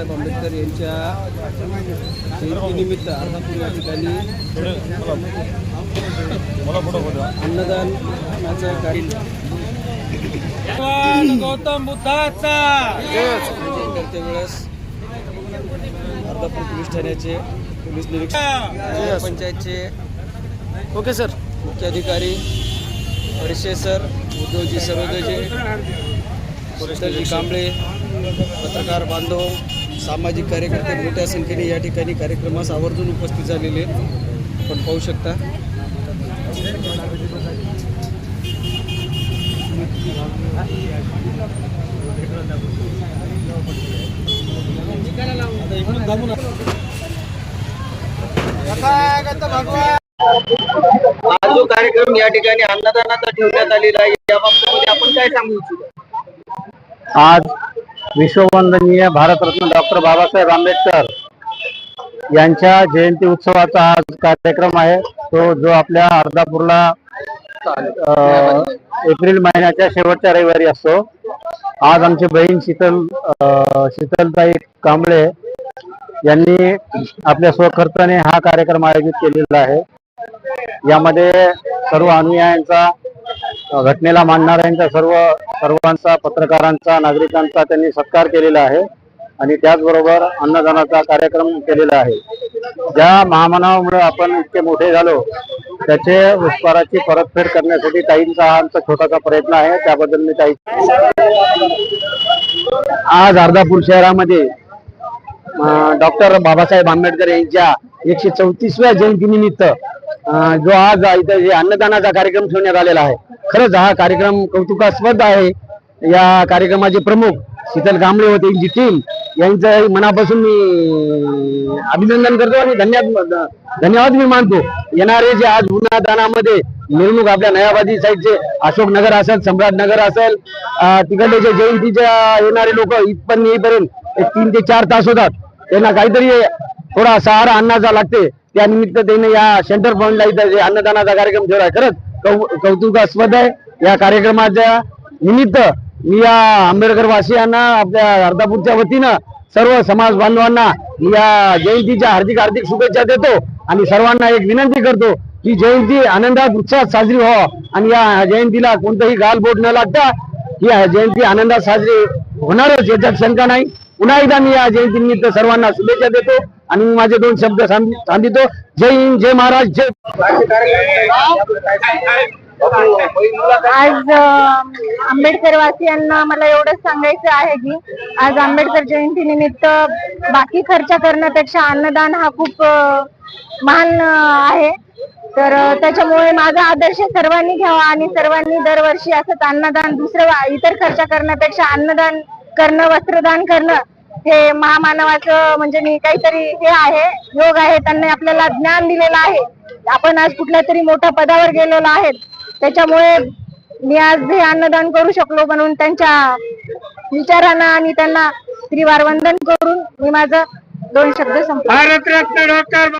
बाबासाहेब आंबेडकर यांच्या जयंतीनिमित्त अर्धापूर या ठिकाणी अन्नदानाचा कार्यक्रम गौतम बुद्धाचा! करते वेळेस अर्धापूर पोलीस ठाण्याचे पोलीस निरीक्षक पंचायतचे ओके सर मुख्याधिकारी परिषद सर उद्धवजी सरोदेजे शीतलजी कांबळे पत्रकार बांधव सामाजिक कार्यकर्ते मोठ्या संख्येने या ठिकाणी कार्यक्रमास आवर्जून उपस्थित झालेले आहेत. आपण पाहू शकता हा जो कार्यक्रम या ठिकाणी अन्नदानाचा ठेवण्यात आलेला आहे या बाबतीमध्ये आपण काय सांगू इच्छितो आज विश्ववंदनीय भारतरत्न डॉक्टर बाबासाहेब आंबेडकर यांच्या जयंती उत्सवाचा आज कार्यक्रम आहे. तो जो आपल्या अर्धापूरला एप्रिल महिन्याच्या शेवटच्या रविवारी असतो. आज आमची बहीण शीतल शीतलताई कांबळे यांनी आपल्या स्वखर्चाने हा कार्यक्रम आयोजित केलेला आहे. यामध्ये सर्व अनुयायांचा घटनेला मानणाऱ्यांचा सर्व सर्वांचा पत्रकारांचा नागरिकांचा त्यांनी सत्कार केलेला आहे आणि त्याचबरोबर अन्नदानाचा कार्यक्रम केलेला आहे. ज्या महामानवामुळे आपण इतके मोठे झालो त्याचे उपकाराची परतफेड करण्यासाठी ताईंचा हा आमचा छोटासा प्रयत्न आहे. त्याबद्दल मी ताई आज अर्धापूर शहरामध्ये डॉक्टर बाबासाहेब आंबेडकर यांच्या एकशे चौतीसव्या जयंतीनिमित्त जो आज इथं जे अन्नदानाचा कार्यक्रम ठेवण्यात आलेला आहे. खरंच हा कार्यक्रम कौतुकास्पद आहे. या कार्यक्रमाचे प्रमुख शीतल कांबळे होते यांची टीम यांचं मनापासून मी अभिनंदन करतो आणि धन्यवाद धन्यवाद मी मानतो. येणारे जे आज उन्हादानामध्ये मिरवणूक आपल्या नयाबादी साईडचे अशोक नगर असेल सम्राट नगर असेल तिकडले जे जयंतीच्या येणारे लोक इथपर्यंत येईपर्यंत एक तीन ते चार तास होतात. त्यांना काहीतरी थोडा सहारा अन्नाचा लागते. त्यानिमित्त त्यांनी या सेंटर पॉईंटला इथं जे अन्नदानाचा कार्यक्रम ठेवला खरंच कौतुकास्पद आहे. या कार्यक्रमाच्या निमित्त मी या आंबेडकर वासियांना आपल्या अर्धापूरच्या वतीनं सर्व समाज बांधवांना या जयंतीच्या हार्दिक हार्दिक शुभेच्छा देतो आणि सर्वांना एक विनंती करतो की जयंती आनंदात उत्साहात साजरी व्हावं आणि या जयंतीला कोणतंही गालबोट न लागता या जयंती आनंदात साजरी होणारच याच्यात शंका नाही. पुन्हा एकदा मी या जयंतीनिमित्त सर्वांना शुभेच्छा देतो आणि मी माझे दोन शब्द सांगितो. जय हिंद जय महाराज जय आज आंबेडकरवासियांना आंबेडकर वासियांना मला एवढंच सांगायचं आहे की आज आंबेडकर जयंती निमित्त बाकी खर्च करण्यापेक्षा अन्नदान हा खूप महान आहे. तर त्याच्यामुळे माझा आदर्श सर्वांनी घ्यावा आणि सर्वांनी दरवर्षी असंच अन्नदान दुसरं इतर खर्च करण्यापेक्षा अन्नदान करणं वस्त्रदान करणं हे महामानवाचं म्हणजे मी काहीतरी हे आहे योग आहे त्यांनी आपल्याला ज्ञान दिलेलं आहे. आपण आज कुठल्या तरी मोठ्या पदावर गेलेलो आहेत. त्याच्यामुळे मी आज हे अन्नदान करू शकलो म्हणून त्यांच्या विचारांना आणि त्यांना त्रिवार वंदन करून मी माझं दोन शब्द संपवतो. भारतरत्न डॉक्टर